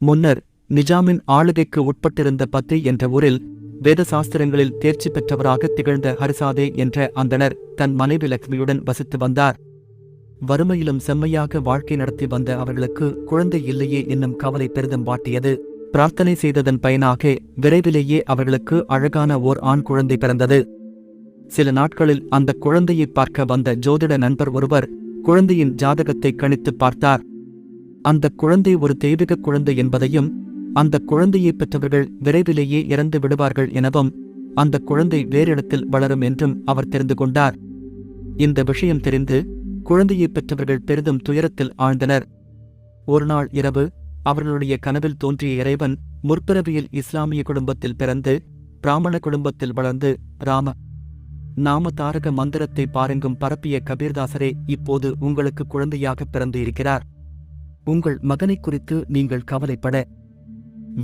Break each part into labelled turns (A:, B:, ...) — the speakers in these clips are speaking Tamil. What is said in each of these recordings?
A: முன்னர் நிஜாமின் ஆளுகைக்கு உட்பட்டிருந்த பத்தி என்ற ஊரில் வேத சாஸ்திரங்களில் தேர்ச்சி பெற்றவராக திகழ்ந்த ஹரிசாதே என்ற அந்தணர் தன் மனைவி லக்ஷ்மியுடன் வசித்து வந்தார். வறுமையிலும் செம்மையாக வாழ்க்கை நடத்தி வந்த அவர்களுக்கு குழந்தை இல்லையே என்னும் கவலை பெரிதும் வாட்டியது. பிரார்த்தனை செய்ததன் பயனாக விரைவிலேயே அவர்களுக்கு அழகான ஓர் ஆண் குழந்தை பிறந்தது. சில நாட்களில் அந்த குழந்தையை பார்க்க வந்த ஜோதிட நண்பர் ஒருவர் குழந்தையின் ஜாதகத்தை கணித்து பார்த்தார். அந்த குழந்தை ஒரு தெய்வீக குழந்தை என்பதையும் அந்த குழந்தையை பெற்றவர்கள் விரைவிலேயே இறந்து விடுவார்கள் எனவும் அந்த குழந்தை வேறிடத்தில் வளரும் என்றும் அவர் தெரிந்து கொண்டார். இந்த விஷயம் தெரிந்து குழந்தையை பெற்றவர்கள் பெரிதும் துயரத்தில் ஆழ்ந்தனர். ஒருநாள் இரவு அவர்களுடைய கனவில் தோன்றிய இறைவன் முற்பிறவியில் இஸ்லாமிய குடும்பத்தில் பிறந்து பிராமண குடும்பத்தில் வளர்ந்து ராம நாம தாரக மந்திரத்தை பாருங்கும் பரப்பிய கபீர்தாசரே இப்போது உங்களுக்கு குழந்தையாக பிறந்து இருக்கிறார். உங்கள் மகனை குறித்து நீங்கள் கவலைப்பட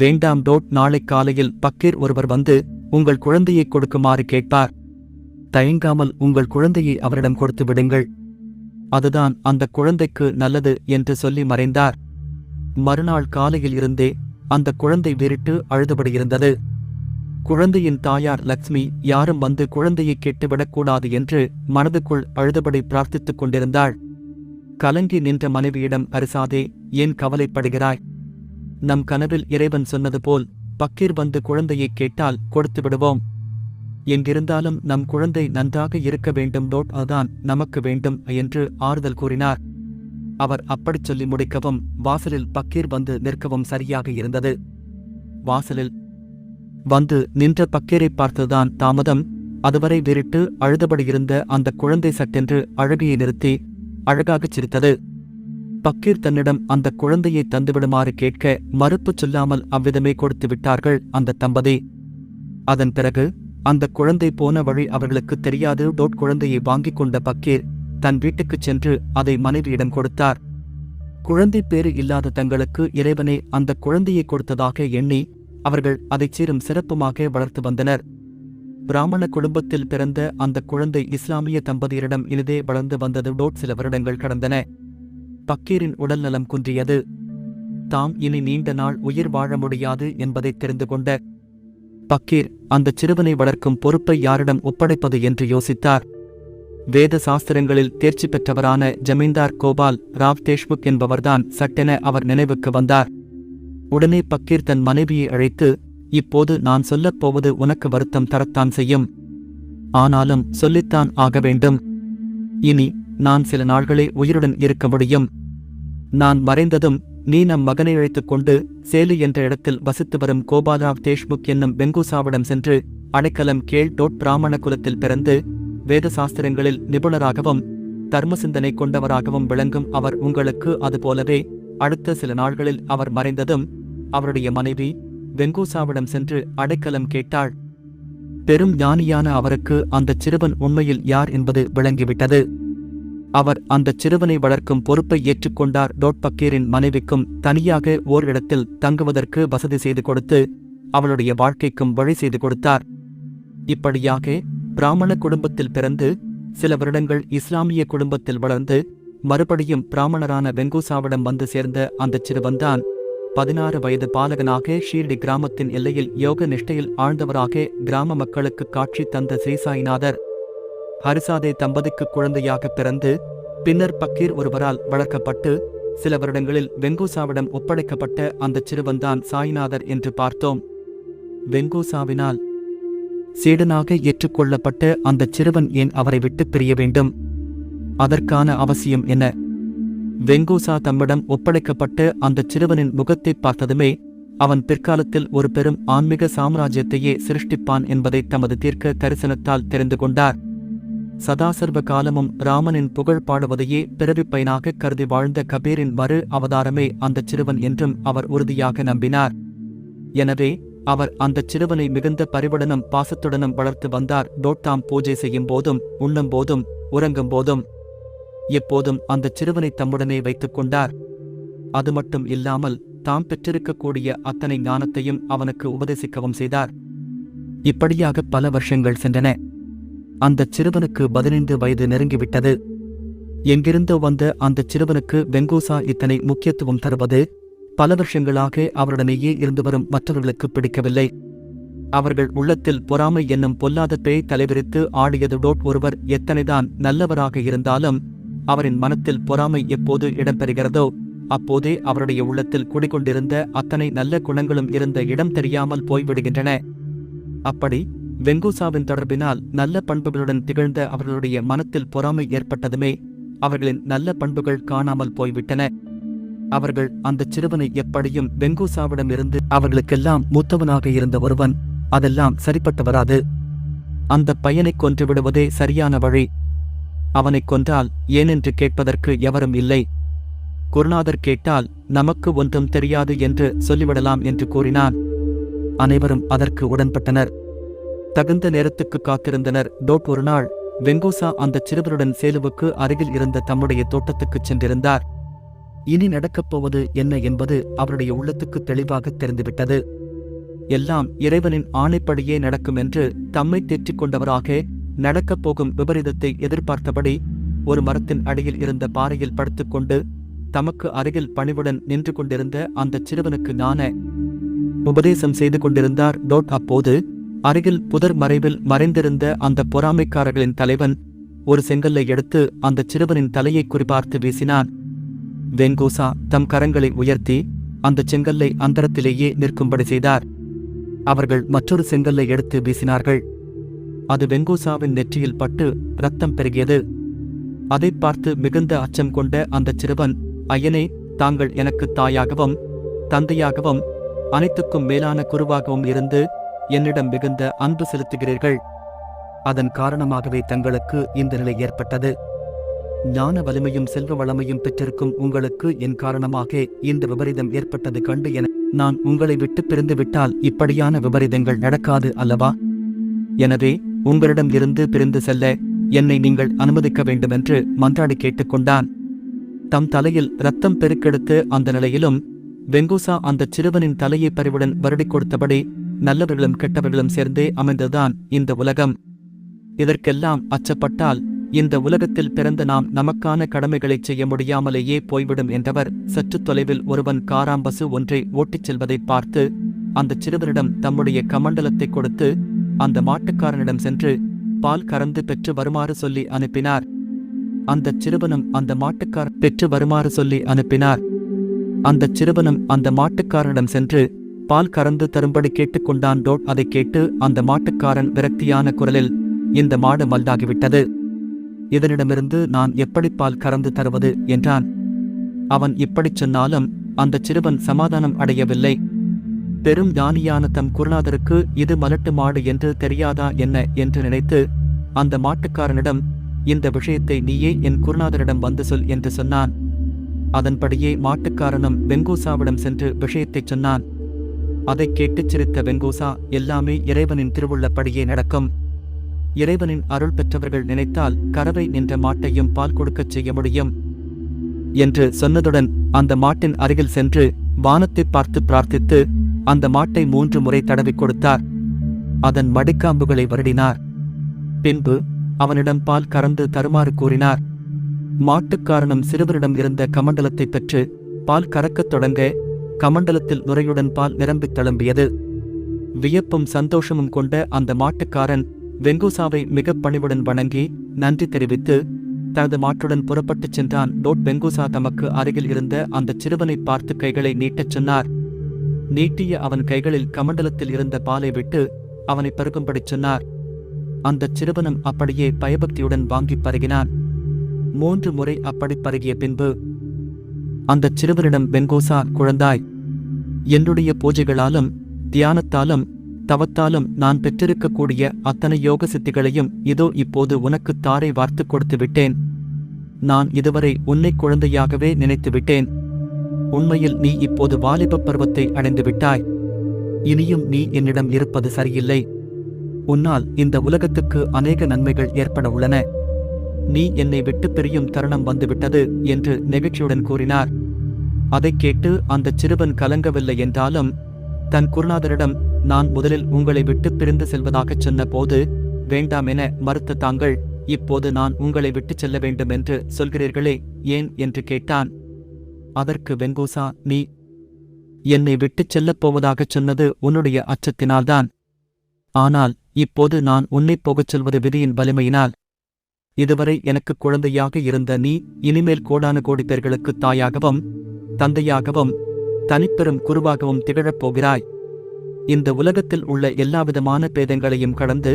A: வேண்டாம். டோட் நாளை காலையில் பக்கீர் ஒருவர் வந்து உங்கள் குழந்தையை கொடுக்குமாறு கேட்பார். தயங்காமல் உங்கள் குழந்தையை அவரிடம் கொடுத்து விடுங்கள். அதுதான் அந்த குழந்தைக்கு நல்லது என்று சொல்லி மறைந்தார். மறுநாள் காலையில் இருந்தே அந்த குழந்தை விரிட்டு அழுதுபடியிருந்தது. குழந்தையின் தாயார் லக்ஷ்மி யாரும் வந்து குழந்தையை கெட்டுவிடக்கூடாது என்று மனதுக்குள் அழுதுபடி பிரார்த்தித்துக் கொண்டிருந்தாள். கலங்கி நின்ற மனைவியிடம் அரிசாதே ஏன் கவலைப்படுகிறாய்? நம் கனவில் இறைவன் சொன்னது போல் பக்கீர் வந்து குழந்தையை கேட்டால் கொடுத்து விடுவோம். எங்கிருந்தாலும் நம் குழந்தை நன்றாக இருக்க வேண்டும் டோட் அதுதான் நமக்கு வேண்டும் என்று ஆறுதல் கூறினார். அவர் அப்படிச் சொல்லி முடிக்கவும் வாசலில் பக்கீர் வந்து நிற்கவும் சரியாக இருந்தது. வாசலில் வந்து நின்ற பக்கீரை பார்த்துதான் தாமதம். அதுவரை விரிட்டு அழுதபடி இருந்த அந்த குழந்தை சட்டென்று அழகியை நிறுத்தி அழகாகச் சிரித்தது. பக்கீர் தன்னிடம் அந்த குழந்தையை தந்துவிடுமாறு கேட்க மறுப்பு சொல்லாமல் அவ்விதமே கொடுத்து விட்டார்கள் அந்த தம்பதி. அதன் பிறகு அந்த குழந்தை போன வழி அவர்களுக்கு தெரியாது. டோட் குழந்தையை வாங்கிக் கொண்ட பக்கீர் தன் வீட்டுக்குச் சென்று அதை மனைவியிடம் கொடுத்தார். குழந்தை பேறு இல்லாத தங்களுக்கு இறைவனே அந்த குழந்தையை கொடுத்ததாக எண்ணி அவர்கள் அதைச் சீரும் சிறப்புமாக வளர்த்து வந்தனர். பிராமண குடும்பத்தில் பிறந்த அந்த குழந்தை இஸ்லாமிய தம்பதியரிடம் இனிதே வளர்ந்து வந்தது. டோட் சில வருடங்கள் கடந்தன. பக்கீரின் உடல்நலம் குன்றியது. தாம் இனி நீண்ட நாள் உயிர் வாழ முடியாது என்பதை தெரிந்து கொண்ட பக்கீர் அந்த சிறுவனை வளர்க்கும் பொறுப்பை யாரிடம் ஒப்படைப்பது என்று யோசித்தார். வேத சாஸ்திரங்களில் தேர்ச்சி பெற்றவரான ஜமீன்தார் கோபால் ராவ் தேஷ்முக் என்பவர்தான் சட்டென அவர் நினைவுக்கு வந்தார். உடனே பக்கீர் தன் மனைவியை அழைத்து இப்போது நான் சொல்லப் போவது உனக்கு வருத்தம் தரத்தான் செய்யும். ஆனாலும் சொல்லித்தான் ஆக வேண்டும். இனி நான் சில நாள்களே உயிருடன் இருக்க முடியும். நான் மறைந்ததும் நீ நம் மகனை அழைத்துக் கொண்டு சேலு என்ற இடத்தில் வசித்து வரும் கோபாலராவ் தேஷ்முக் என்னும் வெங்குசாவிடம் சென்று அடைக்கலம் கேள் டோட் பிராமண குலத்தில் பிறந்து வேத சாஸ்திரங்களில் நிபுணராகவும் தர்ம சிந்தனை கொண்டவராகவும் விளங்கும் அவர் உங்களுக்கு அதுபோலவே அடுத்த சில நாள்களில் அவர் மறைந்ததும் அவருடைய மனைவி வெங்கூசாவிடம் சென்று அடைக்கலம் கேட்டாள். பெரும் ஞானியான அவருக்கு அந்தச் சிறுவன் உண்மையில் யார் என்பது விளங்கிவிட்டது. அவர் அந்தச் சிறுவனை வளர்க்கும் பொறுப்பை ஏற்றுக்கொண்டார். டோட்பக்கீரின் மனைவிக்கும் தனியாக ஓர் இடத்தில் தங்குவதற்கு வசதி செய்து கொடுத்து அவளுடைய வாழ்க்கைக்கும் வழி செய்து கொடுத்தார். இப்படியாக பிராமண குடும்பத்தில் பிறந்து சில வருடங்கள் இஸ்லாமிய குடும்பத்தில் வளர்ந்து மறுபடியும் பிராமணரான வெங்கூசாவிடம் வந்து சேர்ந்த அந்தச் சிறுவன்தான். பதினாறு வயது பாலகனாக ஷீர்டி கிராமத்தின் எல்லையில் யோக நிஷ்டையில் ஆழ்ந்தவராக கிராம மக்களுக்கு காட்சி தந்த ஸ்ரீசாய்நாதர். ஹரிசாதே தம்பதிக்கு குழந்தையாக பிறந்து பின்னர் பக்கீர் ஒருவரால் வளர்க்கப்பட்டு சில வருடங்களில் வெங்கூசாவிடம் ஒப்படைக்கப்பட்ட அந்தச் சிறுவன்தான் சாய்நாதர் என்று பார்த்தோம். வெங்கூசாவினால் சீடனாக ஏற்றுக்கொள்ளப்பட்ட அந்தச் சிறுவன் ஏன் அவரை விட்டு பிரிய வேண்டும்? அதற்கான அவசியம் என்ன? வெங்கூசா தம்மிடம் ஒப்படைக்கப்பட்டு அந்தச் சிறுவனின் முகத்தைப் பார்த்ததுமே அவன் பிற்காலத்தில் ஒரு பெரும் ஆன்மீக சாம்ராஜ்யத்தையே சிருஷ்டிப்பான் என்பதை தமது தீர்க்க தரிசனத்தால் தெரிந்து கொண்டார். சதாசர்வ காலமும் ராமனின் புகழ் பாடுவதையே பிறவிப் பயனாக கருதி வாழ்ந்த கபீரின் மறு அவதாரமே அந்தச் சிறுவன் என்றும் அவர் உறுதியாக நம்பினார். எனவே அவர் அந்தச் சிறுவனை மிகுந்த பரிவுடனும் பாசத்துடனும் வளர்த்து வந்தார். டோட்டாம் பூஜை செய்யும் போதும் உண்ணும் போதும் உறங்கும் போதும் எப்போதும் அந்தச் சிறுவனை தம்முடனே வைத்துக் கொண்டார். அது மட்டும் இல்லாமல் தாம் பெற்றிருக்கக்கூடிய அத்தனை ஞானத்தையும் அவனுக்கு உபதேசிக்கவும் செய்தார். இப்படியாக பல வருஷங்கள் சென்றன. அந்தச் சிறுவனுக்கு பதினைந்து வயது நெருங்கிவிட்டது. எங்கிருந்தோ வந்த அந்தச் சிறுவனுக்கு வெங்கூசா இத்தனை முக்கியத்துவம் தருவது பல வருஷங்களாக அவருடனேயே இருந்து வரும் மற்றவர்களுக்கு பிடிக்கவில்லை. அவர்கள் உள்ளத்தில் பொறாமை என்னும் பொல்லாத பேய் தலைவிரித்து ஆடியதுடோட் ஒருவர் எத்தனைதான் நல்லவராக இருந்தாலும் அவரின் மனத்தில் பொறாமை எப்போது இடம்பெறுகிறதோ அப்போதே அவருடைய உள்ளத்தில் குடிகொண்டிருந்த அத்தனை நல்ல குணங்களும் இருந்த இடம் தெரியாமல் போய்விடுகின்றன. அப்படி வெங்கூசாவின் தொடர்பினால் நல்ல பண்புகளுடன் திகழ்ந்த அவர்களுடைய மனத்தில் பொறாமை ஏற்பட்டதுமே அவர்களின் நல்ல பண்புகள் காணாமல் போய்விட்டன. அவர்கள் அந்த சிறுவனை எப்படியும் வெங்கூசாவிடமிருந்து அவர்களுக்கெல்லாம் மூத்தவனாக இருந்த ஒருவன் அதெல்லாம் சரிப்பட்டு வராது. அந்த பையனைக் கொன்று விடுவதே சரியான வழி. அவனைக் கொன்றால் ஏனென்று கேட்பதற்கு எவரும் இல்லை. குருநாதர் கேட்டால் நமக்கு ஒன்றும் தெரியாது என்று சொல்லிவிடலாம் என்று கூறினான். அனைவரும் அதற்கு உடன்பட்டனர். தகுந்த நேரத்துக்கு காத்திருந்தனர். டோட் ஒரு நாள் வெங்கோசா அந்த சிறுவருடன் சேலுவுக்கு அருகில் இருந்த தம்முடைய தோட்டத்துக்குச் சென்றிருந்தார். இனி நடக்கப் போவது என்ன என்பது அவருடைய உள்ளத்துக்கு தெளிவாக தெரிந்துவிட்டது. எல்லாம் இறைவனின் ஆணைப்படியே நடக்கும் என்று தம்மை தேற்றிக் கொண்டவராக நடக்கப் போகும் விபரீதத்தை எதிர்பார்த்தபடி ஒரு மரத்தின் அடியில் இருந்த பாறையில் படுத்துக்கொண்டு தமக்கு அருகில் பணிவுடன் நின்று கொண்டிருந்த அந்த சிறுவனுக்கு ஞான உபதேசம் செய்து கொண்டிருந்தார். டோட் அப்போது அருகில் புதர் மறைவில் மறைந்திருந்த அந்த பொறாமைக்காரர்களின் தலைவன் ஒரு செங்கல்லை எடுத்து அந்த சிறுவனின் தலையை குறிபார்த்து வீசினான். வெங்கோசா தம் கரங்களை உயர்த்தி அந்த செங்கல்லை அந்தரத்திலேயே நிற்கும்படி செய்தார். அவர்கள் மற்றொரு செங்கல்லை எடுத்து வீசினார்கள். அது வெங்கோசாவின் நெற்றியில் பட்டு ரத்தம் பெருகியது. அதைப் பார்த்து மிகுந்த அச்சம் கொண்ட அந்த சிறுவன் ஐயனே தாங்கள் எனக்கு தாயாகவும் தந்தையாகவும் அனைத்துக்கும் மேலான குருவாகவும் இருந்து என்னிடம் மிகுந்த அன்பு செலுத்துகிறீர்கள். அதன் காரணமாகவே தங்களுக்கு இந்த நிலை ஏற்பட்டது. ஞான வலிமையும் செல்வ வளமையும் பெற்றிருக்கும் உங்களுக்கு என் காரணமாக இந்த விபரீதம் ஏற்பட்டது கண்டு என நான் உங்களை விட்டு பிரிந்து விட்டால் இப்படியான விபரீதங்கள் நடக்காது அல்லவா? எனவே உங்களிடம் இருந்து பிரிந்து செல்ல என்னை நீங்கள் அனுமதிக்க வேண்டுமென்று மன்றாடி கேட்டுக்கொண்டான். தம் தலையில் ரத்தம் பெருக்கெடுத்து அந்த நிலையிலும் வெங்கூசா அந்த சிறுவனின் தலையை பறிவுடன் வருடிக் கொடுத்தபடி நல்லவர்களும் கெட்டவர்களும் சேர்ந்தே அமைந்ததுதான் இந்த உலகம். இதற்கெல்லாம் அச்சப்பட்டால் இந்த உலகத்தில் பிறந்த நாம் நமக்கான கடமைகளைச் செய்ய முடியாமலேயே போய்விடும் என்றவர் சற்று தொலைவில் ஒருவன் காராம்பசு ஒன்றை ஓட்டிச் செல்வதைப் பார்த்து அந்த சிறுவரிடம் தம்முடைய கமண்டலத்தை கொடுத்து அந்த மாட்டுக்காரனிடம் சென்று பால் கறந்து பெற்று வருமாறு சொல்லி அனுப்பினார். அந்த சிறுவனும் அந்த மாட்டுக்கார பெற்று வருமாறு சொல்லி அனுப்பினார். அந்த சிறுவனும் அந்த மாட்டுக்காரனிடம் சென்று பால் கறந்து தரும்படி கேட்டுக்கொண்டான். டோட் அதைக் கேட்டு அந்த மாட்டுக்காரன் விரக்தியான குரலில் இந்த மாடு மல்தாகிவிட்டது இதனிடமிருந்து நான் எப்படி பால் கறந்து தருவது? என்றான். அவன் இப்படிச் சொன்னாலும் அந்த சிறுவன் சமாதானம் அடையவில்லை. பெரும் ஞானியான தம் குருநாதருக்கு இது மலட்டு மாடு என்று தெரியாதா என்ன என்று நினைத்து அந்த மாட்டுக்காரனிடம் இந்த விஷயத்தை நீயே என் குருநாதரிடம் வந்து சொல் என்று சொன்னான். அதன்படியே மாட்டுக்காரனும் வெங்கூசாவிடம் சென்று விஷயத்தைச் சொன்னான். அதைக் கேட்டுச் சிரித்த வெங்கூசா எல்லாமே இறைவனின் திருவுள்ளப்படியே நடக்கும். இறைவனின் அருள் பெற்றவர்கள் நினைத்தால் கறவை நின்ற மாட்டையும் பால் கொடுக்கச் செய்ய முடியும் என்று சொன்னதுடன் அந்த மாட்டின் அருகில் சென்று வானத்தை பார்த்து பிரார்த்தித்து அந்த மாட்டை மூன்று முறை தடவிக் கொடுத்தார். அதன் மடிக்காம்புகளை வருடினார். பின்பு அவனிடம் பால் கறந்து தருமாறு கூறினார். மாட்டுக்காரனும் சிறுவரிடம் இருந்த கமண்டலத்தைப் பெற்று பால் கறக்கத் தொடங்க கமண்டலத்தில் நுரையுடன் பால் நிரம்பித் தழும்பியது. வியப்பும் சந்தோஷமும் கொண்ட அந்த மாட்டுக்காரன் வெங்கூசாவை மிகப் பணிவுடன் வணங்கி நன்றி தெரிவித்து தனது மாட்டுடன் புறப்பட்டுச் சென்றான். டோட் வெங்கூசா தமக்கு அருகில் இருந்த அந்த சிறுவனை பார்த்து கைகளை நீட்டச் சொன்னார். நீட்டிய அவன் கைகளில் கமண்டலத்தில் இருந்த பாலை விட்டு அவனை பருகும்படி சொன்னார். அந்தச் சிறுவனும் அப்படியே பயபக்தியுடன் வாங்கிப் பருகினான். மூன்று முறை அப்படி பருகிய பின்பு அந்தச் சிறுவனிடம் வெங்கோசா குழந்தாய் என்னுடைய பூஜைகளாலும் தியானத்தாலும் தவத்தாலும் நான் பெற்றிருக்கக்கூடிய அத்தனை யோக சித்திகளையும் இதோ இப்போது உனக்கு தாரை வார்த்துக் கொடுத்து விட்டேன். நான் இதுவரை உன்னை குழந்தையாகவே நினைத்து விட்டேன். உண்மையில் நீ இப்போது வாலிபப் பருவத்தை அடைந்து விட்டாய். இனியும் நீ என்னிடம் இருப்பது சரியில்லை. உன்னால் இந்த உலகத்துக்கு அநேக நன்மைகள் ஏற்பட உள்ளன. நீ என்னை விட்டு பிரியும் தருணம் வந்துவிட்டது என்று நெகிழ்ச்சியுடன் கூறினார். அதைக் கேட்டு அந்தச் சிறுவன் கலங்கவில்லை என்றாலும் தன் குருநாதரிடம் நான் முதலில் உங்களை விட்டு பிரிந்து செல்வதாகச் சொன்னபோது வேண்டாம் என மறுத்த தாங்கள் இப்போது நான் உங்களை விட்டுச் செல்ல வேண்டும் என்று சொல்கிறீர்களே ஏன்? என்று கேட்டான். அதற்கு வெங்கோசா நீ என்னை விட்டுச் செல்லப் போவதாகச் சொன்னது உன்னுடைய அச்சத்தினால்தான். ஆனால் இப்போது நான் உன்னைப் போகச் சொல்வது விதியின் வலிமையினால். இதுவரை எனக்கு குழந்தையாக இருந்த நீ இனிமேல் கோடான கோடி பேர்களுக்கு தாயாகவும் தந்தையாகவும் தனிப்பெரும் குருவாகவும் திகழப் போகிறாய். இந்த உலகத்தில் உள்ள எல்லாவிதமான பேதங்களையும் கடந்து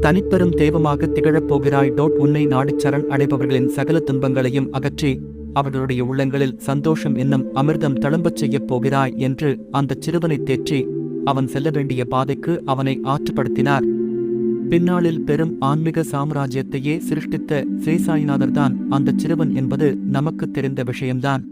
A: தனிப்பெரும் தெய்வமாக திகழப் போகிறாய். டோட் உன்னை நாடிச்சரண் அடைபவர்களின் சகல துன்பங்களையும் அகற்றி அவர்களுடைய உள்ளங்களில் சந்தோஷம் என்னும் அமிர்தம் தழும்பச் செய்யப் போகிறாய் என்று அந்தச் சிறுவனைத் தேற்றி அவன் செல்ல வேண்டிய பாதைக்கு அவனை ஆற்றுப்படுத்தினார். பின்னாளில் பெரும் ஆன்மீக சாம்ராஜ்யத்தையே சிருஷ்டித்த ஸ்ரீசாயிநாதர்தான் அந்தச் சிறுவன் என்பது நமக்குத் தெரிந்த விஷயம்தான்.